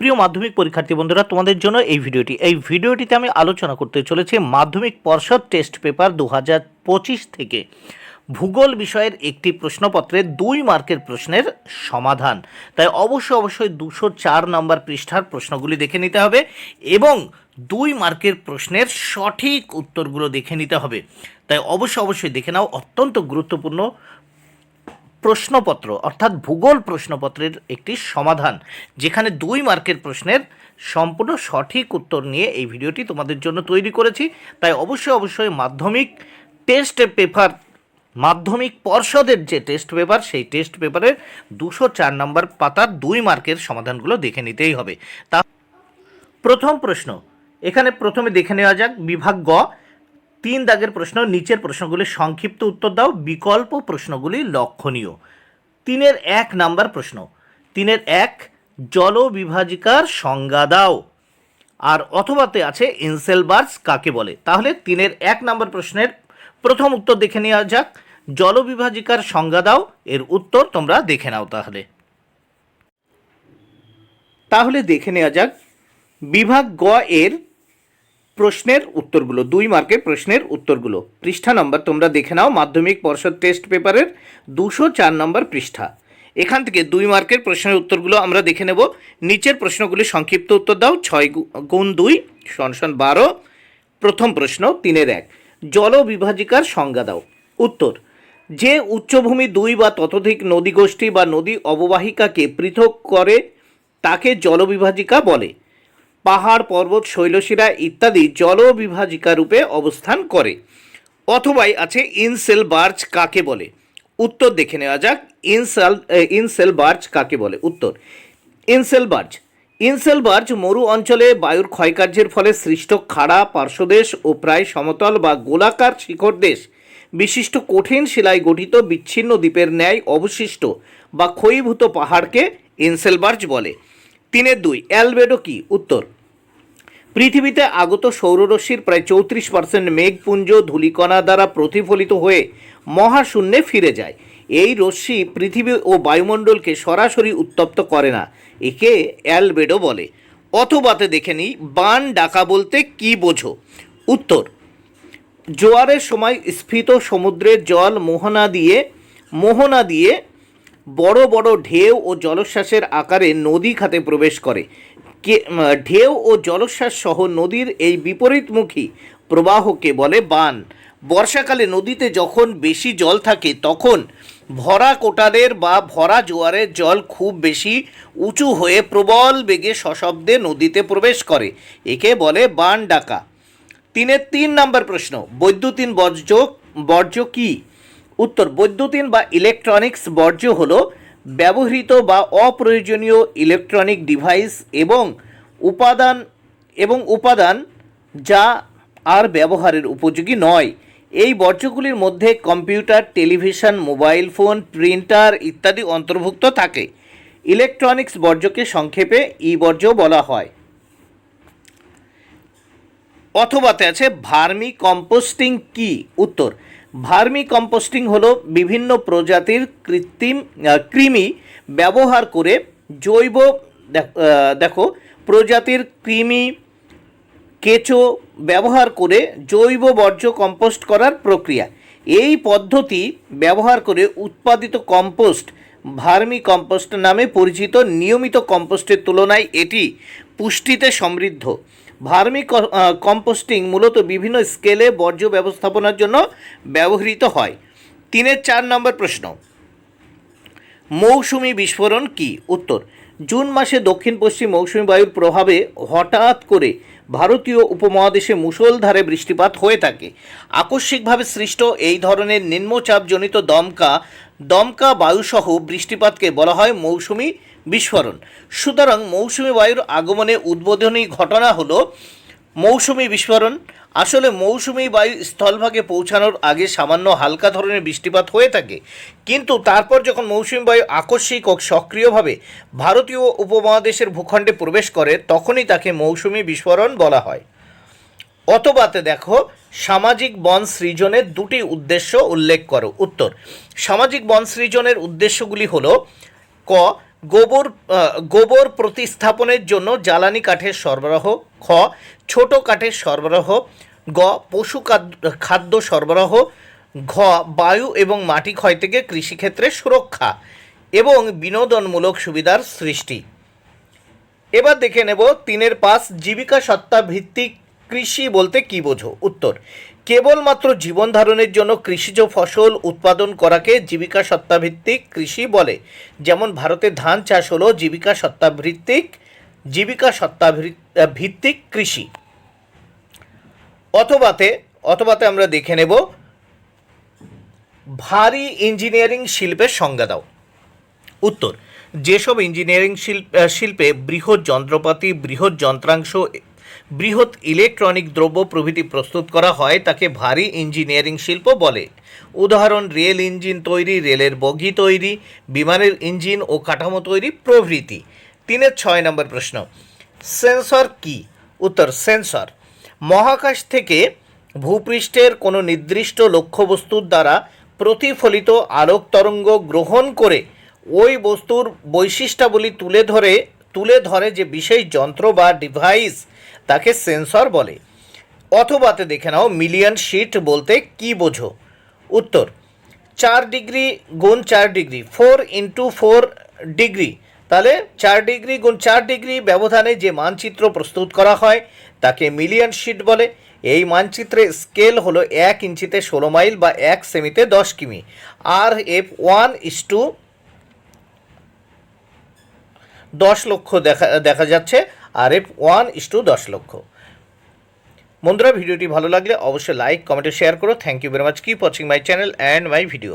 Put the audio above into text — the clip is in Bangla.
প্রিয় মাধ্যমিক পরীক্ষার্থী বন্ধুরা, তোমাদের জন্য এই ভিডিওটি। এই ভিডিওটিতে আমি আলোচনা করতে চলেছি মাধ্যমিক পর্ষদ টেস্ট পেপার দু হাজার পঁচিশ থেকে। ভূগোল বিষয়ের একটি প্রশ্নপত্রে দুই মার্কের প্রশ্নের সমাধান। তাই অবশ্যই অবশ্যই দুশো চার নম্বর পৃষ্ঠার প্রশ্নগুলি দেখে নিতে হবে এবং দুই মার্কের প্রশ্নের সঠিক উত্তরগুলো দেখে নিতে হবে। তাই অবশ্যই অবশ্যই দেখে নাও, অত্যন্ত গুরুত্বপূর্ণ প্রশ্নপত্র, অর্থাৎ ভূগোল প্রশ্নপত্রের একটি সমাধান, যেখানে দুই মার্কের প্রশ্নের সম্পূর্ণ সঠিক উত্তর নিয়ে এই ভিডিওটি তোমাদের জন্য তৈরি করেছি। তাই অবশ্যই অবশ্যই মাধ্যমিক টেস্ট পেপার মাধ্যমিক পর্ষদের যে টেস্ট পেপার সেই টেস্ট পেপারের দুশো চার নম্বর পাতার দুই মার্কের সমাধানগুলো দেখে নিতেই হবে। তা প্রথম প্রশ্ন, এখানে প্রথমে দেখে নেওয়া যাক বিভাগ গ। তিন দাগের প্রশ্ন, নিচের প্রশ্নগুলির সংক্ষিপ্ত উত্তর দাও, বিকল্প প্রশ্নগুলি লক্ষণীয়। তিনের এক নাম্বার প্রশ্ন, তিনের এক জলবিভাজিকার সংজ্ঞা দাও। আর অথবাতে আছে ইনসেলবার্স কাকে বলে? তাহলে তিনের এক নাম্বার প্রশ্নের প্রথম উত্তর দেখে নেওয়া যাক। জলবিভাজিকার সংজ্ঞা দাও, এর উত্তর তোমরা দেখে নাও তাহলে। তাহলে দেখে নেওয়া যাক, বিভাগ গ এর প্রশ্নের উত্তরগুলো, দুই মার্কের প্রশ্নের উত্তরগুলো। পৃষ্ঠা নম্বর তোমরা দেখে নাও, মাধ্যমিক পর্ষদ টেস্ট পেপারের দুশো চার নম্বর পৃষ্ঠা। এখান থেকে দুই মার্কের প্রশ্নের উত্তরগুলো আমরা দেখে নেব। নিচের প্রশ্নগুলি সংক্ষিপ্ত উত্তর দাও, ছয় গুণ দুই, সনসন বারো। প্রথম প্রশ্ন, তিনের এক। জল বিভাজিকার সংজ্ঞা দাও। উত্তর, যে উচ্চভূমি দুই বা ততোধিক নদী গোষ্ঠী বা নদী অববাহিকাকে পৃথক করে, তাকে জলবিভাজিকা বলে। পাহাড়, পর্বত শৈলশিরা ইত্যাদি জলবিভাজিকা রূপে অবস্থান করে। অথবাই আছে ইনসেল বার্চ কাকে বলে? উত্তর দেখে নেওয়া যাক। ইনসেল ইনসেল বার্চ কাকে বলে? উত্তর, ইনসেল বার্চ। ইনসেল বার্চ মরু অঞ্চলে বায়ুর ক্ষয়কার্যের ফলে সৃষ্ট খাড়া, পার্শ্বদেশ ও প্রায় সমতল বা গোলাকার শিখরদেশ বিশিষ্ট কঠিন শিলায় গঠিত বিচ্ছিন্ন দ্বীপের ন্যায় অবশিষ্ট বা ক্ষয়ীভূত পাহাড়কে ইনসেলবার্জ বলে। তিনের দুই, অ্যালবেডো কি? উত্তর পৃথিবীতে আগত সৌররশ্মির প্রায় চৌত্রিশ পার্সেন্ট মেঘপুঞ্জ ধূলিকণা দ্বারা প্রতিফলিত হয়ে মহাশূন্যে ফিরে যায়। এই রশ্মি পৃথিবী ও বায়ুমণ্ডলকে সরাসরি উত্তপ্ত করে না, একে অ্যালবেডো বলে। অথবাতে দেখে নিই, বান ডাকা বলতে কি বোঝো? উত্তর, জোয়ারের সময় স্ফীত সমুদ্রের জল মোহনা দিয়ে মোহনা দিয়ে বড় বড় ঢেউ ও জলোচ্ছ্বাসের আকারে নদী খাতে প্রবেশ করে। ঢেউ ও জলোচ্ছ্বাস সহ নদীর এই বিপরীতমুখী প্রবাহকে বলে বান। বর্ষাকালে নদীতে যখন বেশি জল থাকে, তখন ভরা কোটারের বা ভরা জোয়ারের জল খুব বেশি উঁচু হয়ে প্রবল বেগে সশব্দে নদীতে প্রবেশ করে। একে বলে বান ডাকা। তিনের তিন নম্বর প্রশ্ন, বৈদ্যুতিন বর্জ্য বর্জ্য কি? উত্তর, বৈদ্যুতিন বা ইলেকট্রনিক্স বর্জ্য হলো ব্যবহৃত বা অপ্রয়োজনীয় ইলেকট্রনিক ডিভাইস এবং উপাদান এবং উপাদান যা আর ব্যবহারের উপযোগী নয়। এই বর্জ্যগুলির মধ্যে computer, television, mobile phone, printer ইত্যাদি অন্তর্ভুক্ত থাকে। ইলেকট্রনিক্স বর্জ্যকে সংক্ষেপে ই বর্জ্য বলা হয়। অথবাতে আছে ভার্মি কম্পোস্টিং কি? উত্তর ভার্মি কম্পোস্টিং হলো বিভিন্ন প্রজাতির কৃত্রিম কৃমি ব্যবহার করে জৈব দেখো, প্রজাতির কৃমি কেঁচো ব্যবহার করে জৈব বর্জ্য কম্পোস্ট করার প্রক্রিয়া। এই পদ্ধতি ব্যবহার করে উৎপাদিত কম্পোস্ট, ভার্মি কম্পোস্ট নামে পরিচিত নিয়মিত কম্পোস্টের তুলনায় এটি পুষ্টিতে সমৃদ্ধ। ভার্মি কম্পোস্টিং মূলত বিভিন্ন স্কেলে বর্জ্য ব্যবস্থাপনার জন্য ব্যবহৃত হয়। তিনের চার নম্বর প্রশ্ন, মৌসুমি বিস্ফোরণ কি? উত্তর, জুন মাসে দক্ষিণ পশ্চিম মৌসুমি বায়ুর প্রভাবে হঠাৎ করে ভারতীয় উপমহাদেশে মুষলধারে বৃষ্টিপাত হয়ে থাকে। আকস্মিকভাবে সৃষ্ট এই ধরনের নিম্নচাপজনিত দমকা দমকা বায়ুসহ বৃষ্টিপাতকে বলা হয় মৌসুমি বিস্ফোরণ। সুতরাং মৌসুমি বায়ুর আগমনে উদ্বোধনী ঘটনা হলো মৌসুমি বিস্ফোরণ। আসলে মৌসুমি বায়ু স্থলভাগে পৌঁছানোর আগে সামান্য হালকা ধরনের বৃষ্টিপাত হয়ে থাকে। কিন্তু তারপর যখন মৌসুমি বায়ু আকস্মিক ও সক্রিয়ভাবে ভারতীয় উপমহাদেশের ভূখণ্ডে প্রবেশ করে, তখনই তাকে মৌসুমি বিস্ফোরণ বলা হয়। অথবাতে দেখো, সামাজিক বন সৃজনের দুটি উদ্দেশ্য উল্লেখ করো। উত্তর, সামাজিক বন সৃজনের উদ্দেশ্যগুলি হলো, ক, গোবর গোবর প্রতিস্থাপনের জন্য জ্বালানি কাঠের সরবরাহ, খ, ছোট কাঠের সরবরাহ, গ, পশু খাদ্য- সরবরাহ, ঘ, বায়ু এবং মাটি ক্ষয় থেকে কৃষিক্ষেত্রে সুরক্ষা এবং বিনোদনমূলক সুবিধার সৃষ্টি। এবার দেখে নেব তিনের পাস জীবিকা সত্তা ভিত্তিক কৃষি বলতে কি বোঝো? উত্তর, কেবলমাত্র জীবন ধারণের জন্য কৃষিজ ফসল উৎপাদন করাকে জীবিকা সত্তা ভিত্তিক কৃষি বলে। যেমন ভারতে ধান চাষ হলো জীবিকা সত্তা ভিত্তিক জীবিকা সত্তা ভিত্তিক কৃষি। অথবাতে অথবাতে আমরা দেখে নেব, ভারী ইঞ্জিনিয়ারিং শিল্পের সংজ্ঞা দাও। উত্তর, যেসব ইঞ্জিনিয়ারিং শিল্পে বৃহৎ যন্ত্রপাতি, বৃহৎ যন্ত্রাংশ বৃহৎ ইলেকট্রনিক দ্রব্য প্রভৃতি প্রস্তুত করা হয় তাকে ভারী ইঞ্জিনিয়ারিং শিল্প বলে। উদাহরণ, রেল ইঞ্জিন তৈরি, রেলের বগি তৈরি, বিমানের ইঞ্জিন ও কাঠামো তৈরি প্রভৃতি। তিনের ছয় নম্বর প্রশ্ন, সেন্সর কি? উত্তর, সেন্সর। মহাকাশ থেকে ভূপৃষ্ঠের কোনো নির্দিষ্ট লক্ষ্যবস্তুর দ্বারা প্রতিফলিত আলোক তরঙ্গ গ্রহণ করে ওই বস্তুর বৈশিষ্ট্যাবলী তুলে ধরে তুলে ধরে যে বিশেষ যন্ত্র বা ডিভাইস তাকে সেন্সর বলে। অথবাতে দেখে নাও মিলিয়ন শিট বলতে কি বোঝো? উত্তর, চার ডিগ্রি গুণ চার degree four into four degree. তাহলে চার ডিগ্রি গুণ চার ডিগ্রি ব্যবধানে যে মানচিত্র প্রস্তুত করা হয়, তাকে মিলিয়ন শিট বলে। এই মানচিত্রে স্কেল হলো এক ইঞ্চিতে ষোলো মাইল বা এক সেমিতে দশ কিমি। আর এফ ওয়ান ইস টু দশ লক্ষ দেখা দেখা যাচ্ছে, আর এফ ওয়ান ইস টু দশ লক্ষ। বন্ধুরা, ভিডিওটি ভালো লাগলে অবশ্যই লাইক, কমেন্টে, শেয়ার করো। Thank you very much keep watching my channel and my video